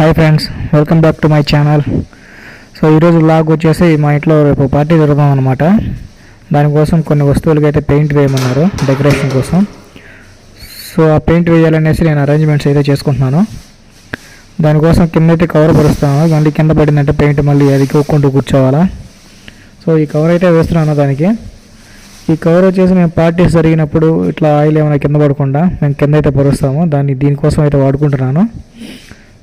Hi friends welcome back to my channel so ఈరోజు blog వచ్చేసి మా ఇంట్లో రేపు పార్టీ జరుగుదాం అనమాట దానికోసం కొన్ని వస్తువులకి అయితే పెయింట్ వేయమన్నారు డెకరేషన్ కోసం. సో ఆ పెయింట్ వేయాలనేసి నేను అరేంజ్మెంట్స్ అయితే చేసుకుంటున్నాను. దానికోసం కింద అయితే కవర్ పరుస్తాను మళ్ళీ కింద పడిందంటే పెయింట్ మళ్ళీ అది కొక్కుంటూ కూర్చోవాలా. సో ఈ కవర్ అయితే వేస్తున్నాను దానికి. ఈ కవర్ వచ్చేసి మేము పార్టీస్ జరిగినప్పుడు ఇట్లా ఆయిల్ ఏమైనా కింద పడకుండా మేము కింద అయితే పరుస్తాము. దాన్ని దీనికోసం అయితే వాడుకుంటున్నాను.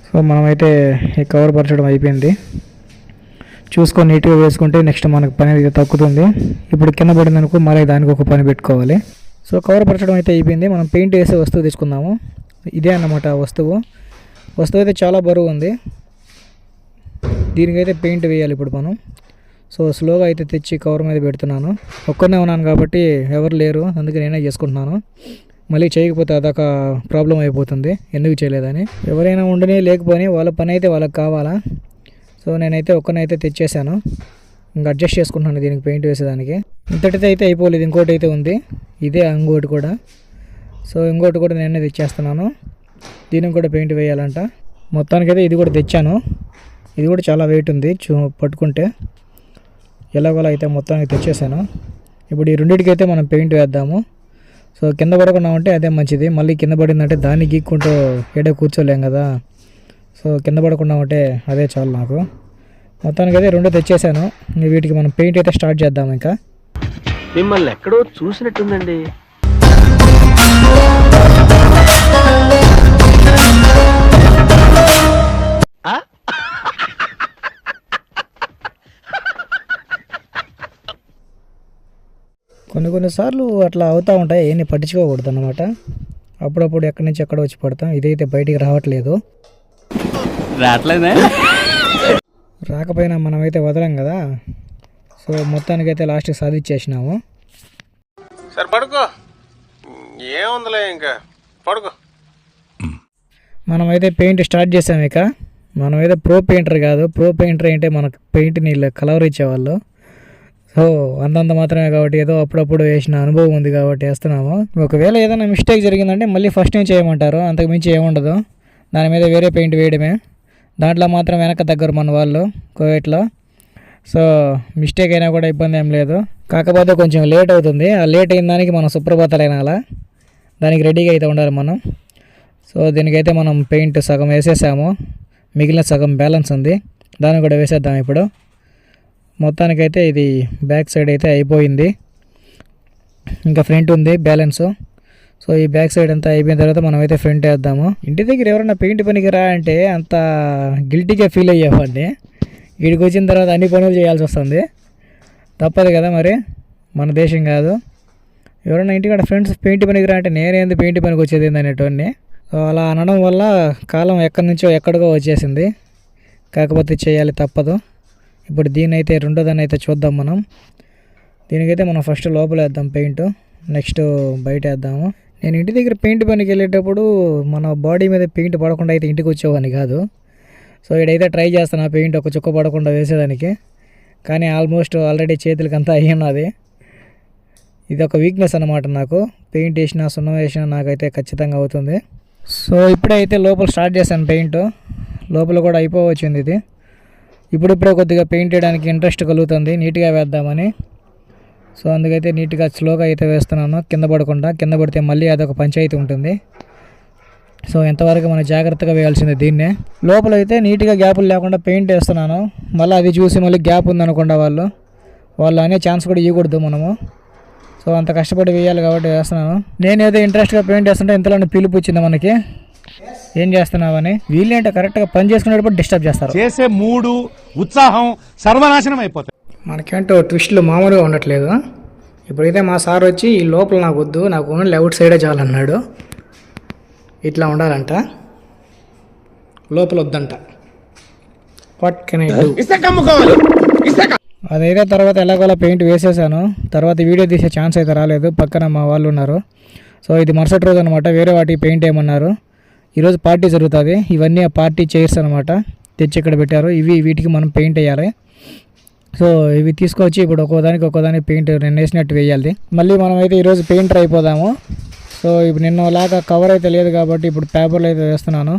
సో మనమైతే ఈ కవర్ పరచడం అయిపోయింది. చూసుకొని నీట్గా వేసుకుంటే నెక్స్ట్ మనకు పని అయితే తగ్గుతుంది. ఇప్పుడు కింద పడింది అనుకో మళ్ళీ దానికి ఒక పని పెట్టుకోవాలి. సో కవర్ పరచడం అయితే అయిపోయింది. మనం పెయింట్ వేసే వస్తువు తీసుకుందాము ఇదే అన్నమాట ఆ వస్తువు. వస్తువు అయితే చాలా బరువు ఉంది. దీనికైతే పెయింట్ వేయాలి ఇప్పుడు మనం. సో స్లోగా అయితే తెచ్చి కవర్ మీద పెడుతున్నాను. ఒక్కనే ఉన్నాను కాబట్టి ఎవరు లేరు. అందుకే నేనే చేసుకుంటున్నాను. మళ్ళీ చేయకపోతే అదొక ప్రాబ్లం అయిపోతుంది. ఎందుకు చేయలేదని? ఎవరైనా ఉండని లేకపోని వాళ్ళ పని అయితే వాళ్ళకి కావాలా? సో నేనైతే ఒక్కనైతే తెచ్చేసాను ఇంకా అడ్జస్ట్ చేసుకుంటున్నాను దీనికి పెయింట్ వేసేదానికి. ఇంతటితో అయితే అయిపోలేదు. ఇంకోటి అయితే ఉంది. ఇదే ఇంకోటి కూడా. సో ఇంకోటి కూడా నేనే తెచ్చేస్తున్నాను. దీనికి కూడా పెయింట్ వేయాలంట. మొత్తానికైతే ఇది కూడా తెచ్చాను. ఇది కూడా చాలా వెయిట్ ఉంది. చూ పట్టుకుంటే ఎలాగోలా అయితే మొత్తానికి తెచ్చేసాను ఇప్పుడు ఈ రెండింటికి అయితే మనం పెయింట్ వేద్దాము. సో కింద పడకుండా ఉంటే అదే మంచిది. మళ్ళీ కింద పడిందంటే దాన్ని గీక్కుంటూ ఎడే కూర్చోలేం కదా. సో కింద పడకుండా ఉంటే అదే చాలు నాకు. మొత్తానికి అయితే రెండు తెచ్చేసాను. వీటికి మనం పెయింట్ అయితే స్టార్ట్ చేద్దాం ఇంకా. మిమ్మల్ని ఎక్కడో చూసినట్టుందండి. కొన్నిసార్లు అట్లా అవుతూ ఉంటాయి ఏమి పట్టించుకోకూడదు అనమాట అప్పుడప్పుడు ఎక్కడి నుంచి ఎక్కడ వచ్చి పడతాం. ఇదైతే బయటికి రావట్లేదు. రావట్లేదే? రాకపోయినా మనమైతే వదలం కదా. సో మొత్తానికైతే లాస్ట్కి సాధించేసినాము సరే పడుకో. ఏముందిలే ఇంకా? పడుకో. మనమైతే పెయింట్ స్టార్ట్ చేసాం ఇక. మనమైతే ప్రో పెయింటర్ కాదు. ప్రో పెయింటర్ అంటే మనకు పెయింట్ని కలర్ ఇచ్చేవాళ్ళు ఓ అంతంత మాత్రమే కాబట్టి ఏదో అప్పుడప్పుడు వేసిన అనుభవం ఉంది కాబట్టి వేస్తున్నాము. ఒకవేళ ఏదైనా మిస్టేక్ జరిగిందంటే మళ్ళీ ఫస్ట్ నుంచి చేయమంటారు? అంతకు మించి ఏముండదు దాని మీద వేరే పెయింట్ వేయడమే. దాంట్లో మాత్రం వెనక దగ్గర మన వాళ్ళు కోవిట్లో. సో మిస్టేక్ అయినా కూడా ఇబ్బంది ఏం లేదు. కాకపోతే కొంచెం లేట్ అవుతుంది. ఆ లేట్ అయిన దానికి మనం సుప్రభాతాలు దానికి రెడీగా అయితే ఉండాలి మనం. సో దీనికైతే మనం పెయింట్ సగం వేసేసాము. మిగిలిన సగం బ్యాలెన్స్ ఉంది. దాన్ని కూడా వేసేద్దాం ఇప్పుడు. మొత్తానికైతే ఇది బ్యాక్ సైడ్ అయితే అయిపోయింది. ఇంకా ఫ్రంట్ ఉంది బ్యాలెన్స్. సో ఈ బ్యాక్ సైడ్ అంతా అయిపోయిన తర్వాత మనం అయితే ఫ్రంట్ వేద్దాము. ఇంటి దగ్గర ఎవరైనా పెయింట్ పనికి రా అంటే అంత గిల్టీగా ఫీల్ అయ్యేవాడిని. వీడికి వచ్చిన తర్వాత అన్ని పనులు చేయాల్సి వస్తుంది. తప్పదు కదా మరి. మన దేశం కాదు. ఎవరైనా ఇంటికాడ ఫ్రెండ్స్ పెయింట్ పనికి రా అంటే నేనేంది పెయింట్ పనికి వచ్చేది ఏంది అనేటోడిని. సో అలా అనడం వల్ల కాలం ఎక్కడి నుంచో ఎక్కడికో వచ్చేసింది. కాకపోతే చేయాలి తప్పదు. ఇప్పుడు దీని అయితే రెండో అయితే చూద్దాం మనం. దీనికైతే మనం ఫస్ట్ లోపల వేద్దాం పెయింట్. నెక్స్ట్ బయట వేద్దాము నేను ఇంటి దగ్గర పెయింట్ పనికి వెళ్ళేటప్పుడు మన బాడీ మీద పెయింట్ పడకుండా అయితే ఇంటికి వచ్చేవాడిని కాదు. సో ఇడైతే ట్రై చేస్తాను ఆ పెయింట్ ఒక చుక్క పడకుండా వేసేదానికి. కానీ ఆల్మోస్ట్ ఆల్రెడీ చేతులకి అంతా అయ్యి ఇది ఒక వీక్నెస్ అనమాట నాకు. పెయింట్ వేసినా సున్నం వేసినా నాకైతే ఖచ్చితంగా అవుతుంది. సో ఇప్పుడే అయితే లోపల స్టార్ట్ చేశాను పెయింట్. లోపల కూడా అయిపోవచ్చింది ఇది. ఇప్పుడిప్పుడే కొద్దిగా పెయింట్ వేయడానికి ఇంట్రెస్ట్ కలుగుతుంది నీట్గా వేద్దామని. సో అందుకైతే నీట్గా స్లోగా అయితే వేస్తున్నాను కింద పడకుండా. కింద పడితే మళ్ళీ అదొక పంచాయతీ ఉంటుంది. సో ఎంతవరకు మనం జాగ్రత్తగా వేయాల్సిందే దీన్నే. లోపల అయితే నీట్గా గ్యాపులు లేకుండా పెయింట్ వేస్తున్నాను. మళ్ళీ అది చూసి మళ్ళీ గ్యాప్ ఉందనుకుండా వాళ్ళు. వాళ్ళు అనే ఛాన్స్ కూడా ఇవ్వకూడదు మనము. సో అంత కష్టపడి వేయాలి కాబట్టి వేస్తున్నాను. నేను ఇంట్రెస్ట్గా పెయింట్ వేస్తుంటే ఇంతలోనే పిలుపు వచ్చింది మనకి. ఏం చేస్తున్నావని? వీళ్ళేంటో కరెక్ట్గా పని చేసుకునేటప్పుడు డిస్టర్బ్ చేస్తారు. చేసే మూడు ఉత్సాహం సర్వనాశనం అయిపోతాయి. మనకేంటో ట్విస్ట్లు మామూలుగా ఉండట్లేదు. ఇప్పుడైతే మా సార్ వచ్చి ఈ లోపల నాకు వద్దు నాకు ఓన్లీ అవుట్ సైడే చాలన్నాడు ఇట్లా ఉండాలంట. లోపల వద్దంట. వాట్ కెన్ ఐ డూ అదైతే తర్వాత ఎలాగోలా పెయింట్ వేసేసాను. తర్వాత వీడియో తీసే ఛాన్స్ అయితే రాలేదు. పక్కన మా వాళ్ళు ఉన్నారు. సో ఇది మరుసటి రోజు అనమాట వేరే వాటికి పెయింట్ ఏమన్నారు. ఈరోజు పార్టీ జరుగుతుంది. ఇవన్నీ ఆ పార్టీ చైర్స్ అనమాట తెచ్చి ఇక్కడ పెట్టారు. ఇవి వీటికి మనం పెయింట్ వేయాలి. సో ఇవి తీసుకొచ్చి ఇప్పుడు ఒక్కోదానికి ఒక్కోదానికి పెయింట్ నేను వేసినట్టు వేయాలి. మళ్ళీ మనం అయితే ఈరోజు పెయింటర్ అయిపోదాము. సో ఇప్పుడు నిన్నలాగా కవర్ అయితే లేదు కాబట్టి ఇప్పుడు పేపర్లో అయితే వేస్తున్నాను.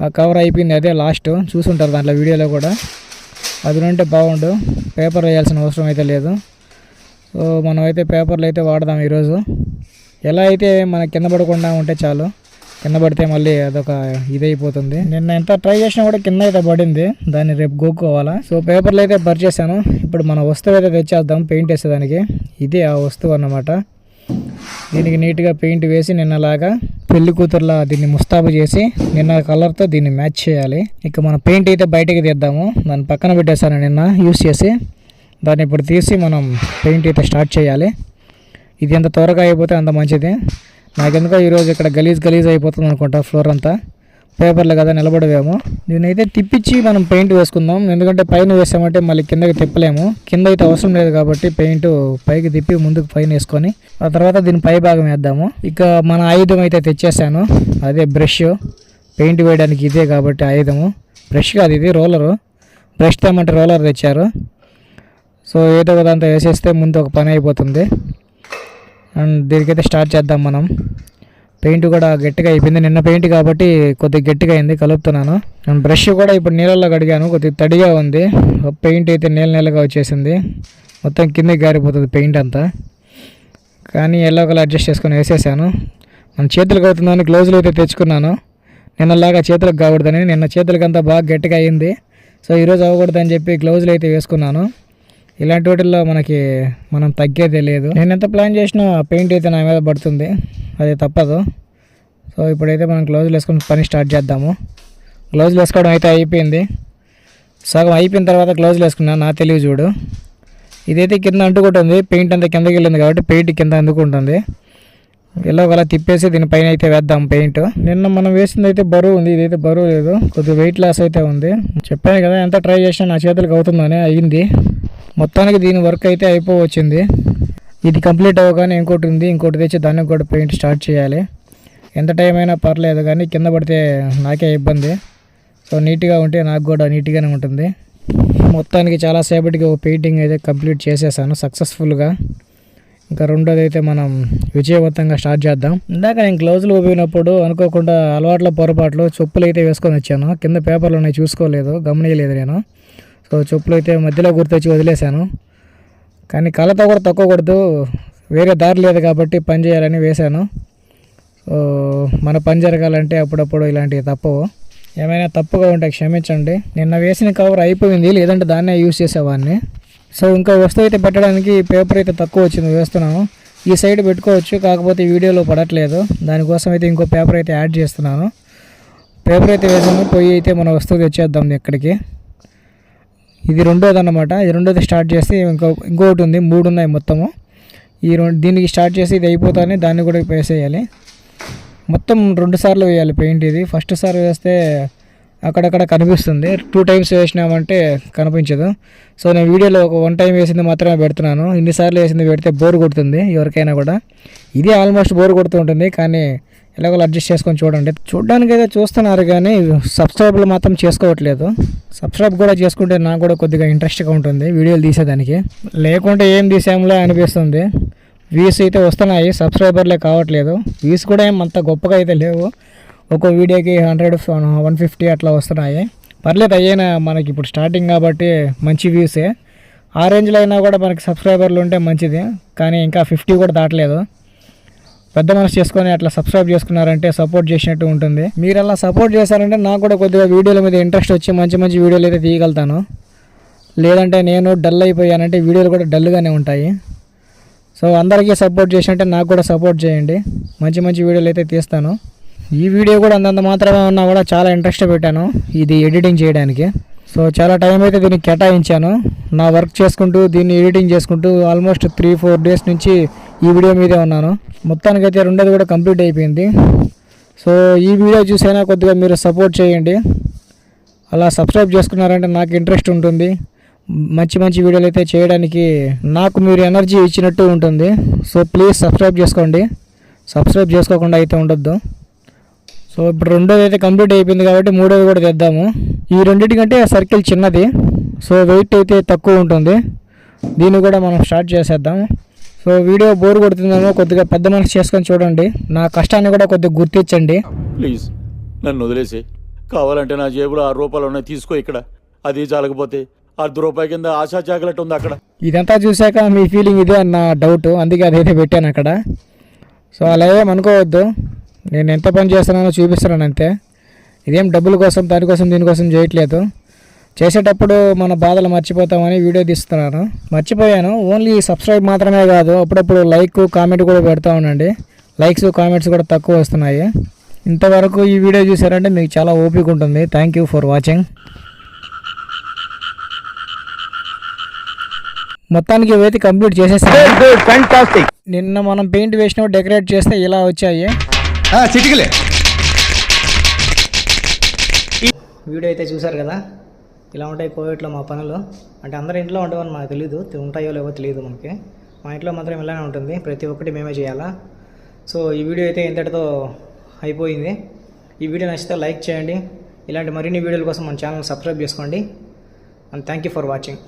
ఆ కవర్ అయిపోయింది అదే లాస్ట్. చూసుంటారు దాంట్లో వీడియోలో కూడా. అది ఉంటే బాగుండు. పేపర్ వేయాల్సిన అవసరం అయితే లేదు. సో మనం అయితే పేపర్లు అయితే వాడదాం ఈరోజు. ఎలా అయితే మన కింద పడకుండా ఉంటే చాలు. కింద పడితే మళ్ళీ అదొక ఇదైపోతుంది. నిన్న ఎంత ట్రై చేసినా కూడా కింద అయితే పడింది. దాన్ని రేపు గోక్కోవాలా. సో పేపర్లు అయితే పరిచేసాను ఇప్పుడు మన వస్తువు అయితే తెచ్చేద్దాం. పెయింట్ వేసేదానికి. ఇదే ఆ వస్తువు అన్నమాట. దీనికి నీట్గా పెయింట్ వేసి నిన్నలాగా పెళ్ళి కూతురులా దీన్ని ముస్తాబు చేసి నిన్న కలర్తో దీన్ని మ్యాచ్ చేయాలి. ఇక మన పెయింట్ అయితే బయటకి తీద్దాము. దాన్ని పక్కన పెట్టేశాను నిన్న యూస్ చేసి. దాన్ని ఇప్పుడు తీసి మనం పెయింట్ అయితే స్టార్ట్ చేయాలి. ఇది ఎంత త్వరగా అయిపోతే అంత మంచిది. నాకెందుకో ఈరోజు ఇక్కడ గలీజ్ గలీజ్ అయిపోతుంది అనుకుంటా ఫ్లోర్ అంతా. పేపర్లు కదా నిలబడవేమో. దీనైతే తిప్పించి మనం పెయింట్ వేసుకుందాం. ఎందుకంటే పైన వేసామంటే మళ్ళీ కిందకి తిప్పలేము. కింద అయితే అవసరం లేదు కాబట్టి పెయింట్ పైకి తిప్పి ముందుకు పైన వేసుకొని ఆ తర్వాత దీని పై భాగం వేద్దాము. ఇక మన ఆయుధం అయితే తెచ్చేసాను. అదే బ్రష్. పెయింట్ వేయడానికి ఇదే కాబట్టి ఆయుధము. బ్రష్ కాదు ఇది రోలరు. బ్రష్ తెమ్మంటే రోలర్ తెచ్చారు. సో ఏదో ఒకదంతా వేసేస్తే ముందు ఒక పని అయిపోతుంది. అండ్ దీనికైతే స్టార్ట్ చేద్దాం మనం. పెయింట్ కూడా గట్టిగా అయిపోయింది. నిన్న పెయింట్ కాబట్టి కొద్దిగా గట్టిగా అయింది కలుపుతున్నాను. అండ్ బ్రష్ కూడా ఇప్పుడు నీళ్ళల్లో కడిగాను కొద్దిగా తడిగా ఉంది. పెయింట్ అయితే నీళ్ళ నీళ్ళగా వచ్చేసింది. మొత్తం కిందకి గారిపోతుంది పెయింట్ అంతా. కానీ ఎల్లో కలర్ అడ్జస్ట్ చేసుకొని వేసేసాను. మన చేతులకు అవుతుందని గ్లౌజులు అయితే తెచ్చుకున్నాను. నిన్నలాగా చేతులకు కాకూడదని. నిన్న చేతులకంతా బాగా గట్టిగా అయింది. సో ఈరోజు అవ్వకూడదని చెప్పి గ్లౌజులు అయితే వేసుకున్నాను. ఇలాంటి వాటిల్లో మనకి మనం తగ్గేదే లేదు. నేను ఎంత ప్లాన్ చేసినా పెయింట్ అయితే నా మీద పడుతుంది. అది తప్పదు. సో ఇప్పుడైతే మనం గ్లౌజులు వేసుకొని పని స్టార్ట్ చేద్దాము. గ్లౌజులు వేసుకోవడం అయితే అయిపోయింది. సగం అయిపోయిన తర్వాత గ్లౌజులు వేసుకున్నా నా తెలివి చూడు. ఇదైతే కింద అంటుకుంటుంది పెయింట్ అంతా కిందకి వెళ్ళింది కాబట్టి పెయింట్ కింద అందుకుంటుంది. ఇలా ఒకలా తిప్పేసి దీనిపైన అయితే వేద్దాం పెయింట్. నిన్న మనం వేసింది అయితే బరువు ఉంది ఇదైతే బరువు లేదు. కొద్దిగా వెయిట్ లాస్ అయితే ఉంది. చెప్పాను కదా ఎంత ట్రై చేసినా నా చేతులకు అవుతుందని అయ్యింది మొత్తానికి దీని వర్క్ అయితే అయిపోవచ్చింది. ఇది కంప్లీట్ అవ్వగానే ఇంకోటి ఉంది. ఇంకోటి తెచ్చి దానికి కూడా పెయింట్ స్టార్ట్ చేయాలి. ఎంత టైం అయినా పర్లేదు కానీ కింద పడితే నాకే ఇబ్బంది. సో నీట్గా ఉంటే నాకు కూడా నీట్గానే ఉంటుంది. మొత్తానికి చాలా సేపటికి ఒక పెయింటింగ్ అయితే కంప్లీట్ చేసేసాను సక్సెస్ఫుల్గా ఇంకా రెండోది అయితే మనం విజయవంతంగా స్టార్ట్ చేద్దాం. ఇందాక నేను గ్లౌజులు ఊపినప్పుడు అనుకోకుండా అలవాట్ల పొరపాట్లు చెప్పులు అయితే వేసుకొని వచ్చాను. కింద పేపర్లు ఉన్నాయి చూసుకోలేదు గమనియలేదు నేను. సో చెప్పులు అయితే మధ్యలో గుర్తొచ్చి వదిలేశాను. కానీ కళ్ళతో కూడా తక్కువకూడదు వేరే దారి లేదు కాబట్టి పని చేయాలని వేశాను. సో మన పని జరగాలంటే అప్పుడప్పుడు ఇలాంటివి తప్పవు. ఏమైనా తప్పుగా ఉంటే క్షమించండి. నిన్న వేసిన కవర్ అయిపోయింది లేదంటే దాన్నే యూస్ చేసేవాడిని. సో ఇంకా వస్తువు అయితే పెట్టడానికి పేపర్ అయితే తక్కువ వచ్చింది వేస్తున్నాను. ఈ సైడ్ పెట్టుకోవచ్చు కాకపోతే వీడియోలో పడట్లేదు. దానికోసం అయితే ఇంకో పేపర్ అయితే యాడ్ చేస్తున్నాను. పేపర్ అయితే వేసాము పొయ్యి అయితే మన వస్తువు తెచ్చేద్దాం ఇక్కడికి ఇది రెండోది అన్నమాట. ఇది రెండోది స్టార్ట్ చేసి ఇంకో ఇంకొకటి ఉంది. మూడు ఉన్నాయి మొత్తము. ఈ రెండు దీనికి స్టార్ట్ చేసి ఇది అయిపోతానే దాన్ని కూడా వేసేయాలి మొత్తం రెండు సార్లు వేయాలి పెయింట్ ఇది. ఫస్ట్ సార్ వేస్తే అక్కడక్కడ కనిపిస్తుంది. టూ టైమ్స్ వేసినామంటే కనిపించదు. సో నేను వీడియోలో ఒక వన్ టైం వేసింది మాత్రమే పెడుతున్నాను. ఇన్నిసార్లు వేసింది పెడితే బోర్ కొడుతుంది ఎవరికైనా కూడా. ఇది ఆల్మోస్ట్ బోర్ కొడుతూ ఉంటుంది. కానీ ఎలాగో అడ్జస్ట్ చేసుకొని చూడండి. చూడడానికి అయితే చూస్తున్నారు కానీ సబ్స్క్రైబ్లు మాత్రం చేసుకోవట్లేదు. సబ్స్క్రైబ్ కూడా చేసుకుంటే నాకు కూడా కొద్దిగా ఇంట్రెస్ట్గా ఉంటుంది వీడియోలు తీసేదానికి. లేకుంటే ఏం తీసాంలే అనిపిస్తుంది. వ్యూస్ అయితే వస్తున్నాయి సబ్స్క్రైబర్లే కావట్లేదు. వ్యూస్ కూడా ఏం అంత గొప్పగా అయితే లేవు. ఒక్కో వీడియోకి హండ్రెడ్ వన్ ఫిఫ్టీ అట్లా వస్తున్నాయి. పర్లేదు అయ్యైనా మనకి ఇప్పుడు స్టార్టింగ్ కాబట్టి మంచి వ్యూసే. ఆ రేంజ్లో అయినా కూడా మనకి సబ్స్క్రైబర్లు ఉంటే మంచిది. కానీ ఇంకా ఫిఫ్టీ కూడా దాటలేదు. పెద్ద మనసు చేసుకొని అట్లా సబ్స్క్రైబ్ చేసుకున్నారంటే సపోర్ట్ చేసినట్టు ఉంటుంది. మీరు అలా సపోర్ట్ చేశారంటే నాకు కూడా కొద్దిగా వీడియోల మీద ఇంట్రెస్ట్ వచ్చి మంచి మంచి వీడియోలు అయితే తీయగలుగుతాను. లేదంటే నేను డల్ అయిపోయానంటే వీడియోలు కూడా డల్గానే ఉంటాయి. సో అందరికీ సపోర్ట్ చేసినట్టే నాకు కూడా సపోర్ట్ చేయండి. మంచి మంచి వీడియోలు అయితే తీస్తాను. ఈ వీడియో కూడా అంతంత మాత్రమే ఉన్నా కూడా చాలా ఇంట్రెస్ట్ పెట్టాను. ఇది ఎడిటింగ్ చేయడానికి. సో చాలా టైం అయితే దీన్ని కేటాయించాను. నా వర్క్ చేసుకుంటూ దీన్ని ఎడిటింగ్ చేసుకుంటూ ఆల్మోస్ట్ త్రీ ఫోర్ డేస్ నుంచి ఈ వీడియో మీదే ఉన్నాను. మొత్తానికైతే రెండోది కూడా కంప్లీట్ అయిపోయింది. సో ఈ వీడియో చూసైనా కొద్దిగా మీరు సపోర్ట్ చేయండి. అలా సబ్స్క్రైబ్ చేసుకున్నారంటే నాకు ఇంట్రెస్ట్ ఉంటుంది. మంచి మంచి వీడియోలు అయితే చేయడానికి నాకు మీరు ఎనర్జీ ఇచ్చినట్టు ఉంటుంది. సో ప్లీజ్ సబ్స్క్రైబ్ చేసుకోండి. సబ్స్క్రైబ్ చేసుకోకుండా అయితే ఉండొద్దు. సో ఇప్పుడు రెండోది అయితే కంప్లీట్ అయిపోయింది కాబట్టి మూడోది కూడా తెద్దాము. ఈ రెండింటికంటే సర్కిల్ చిన్నది. సో వెయిట్ అయితే తక్కువ ఉంటుంది. దీన్ని కూడా మనం స్టార్ట్ చేసేద్దాం. సో వీడియో బోర్ కొడుతుందేమో కొద్దిగా పెద్ద మనసు చేసుకొని చూడండి. నా కష్టాన్ని కూడా కొద్దిగా గుర్తించండి. ప్లీజ్ నన్ను వదిలేసి. కావాలంటే నా జేబులో ఆరు రూపాయలు ఉన్నాయి తీసుకో ఇక్కడ. అది చాలకపోతే అర్ధ రూపాయి కింద ఆశా చాకలెట్ ఉంది అక్కడ. ఇదంతా చూశాక మీ ఫీలింగ్ ఇదే అన్న డౌట్ అందుకే అదైతే పెట్టాను అక్కడ. సో అలా ఏం అనుకోవద్దు. నేను ఎంత పని చేస్తున్నానో చూపిస్తున్నాను అంతే ఇదేం డబ్బుల కోసం దానికోసం దీనికోసం చేయట్లేదు. చేసేటప్పుడు మన బాధలు మర్చిపోతామని వీడియో తీస్తున్నాను. మర్చిపోయాను. ఓన్లీ సబ్స్క్రైబ్ మాత్రమే కాదు అప్పుడప్పుడు లైక్ కామెంట్ కూడా పెడతా ఉండండి. లైక్స్ కామెంట్స్ కూడా తక్కువ వస్తున్నాయి. ఇంతవరకు ఈ వీడియో చూసారంటే మీకు చాలా ఓపిక ఉంటుంది. థ్యాంక్ యూ ఫర్ వాచింగ్ మొత్తానికి ఇవైతే కంప్లీట్ చేసేసాను. నిన్న మనం పెయింట్ వేసినప్పుడు డెకరేట్ చేస్తే ఇలా వచ్చాయి. చిటికలే. వీడియో అయితే చూసారు కదా? ఇలా ఉంటాయి కోవిడ్లో మా పనులు. అంటే అందరూ ఇంట్లో ఉండవని మాకు తెలియదు ఉంటాయో లేవో తెలియదు మనకి. మా ఇంట్లో మాత్రం ఇలానే ఉంటుంది. ప్రతి ఒక్కటి మేమే చేయాలా? సో ఈ వీడియో అయితే ఇంతటితో అయిపోయింది. ఈ వీడియో నచ్చితే లైక్ చేయండి. ఇలాంటి మరిన్ని వీడియోల కోసం మన ఛానల్ సబ్స్క్రైబ్ చేసుకోండి. And thank you for watching.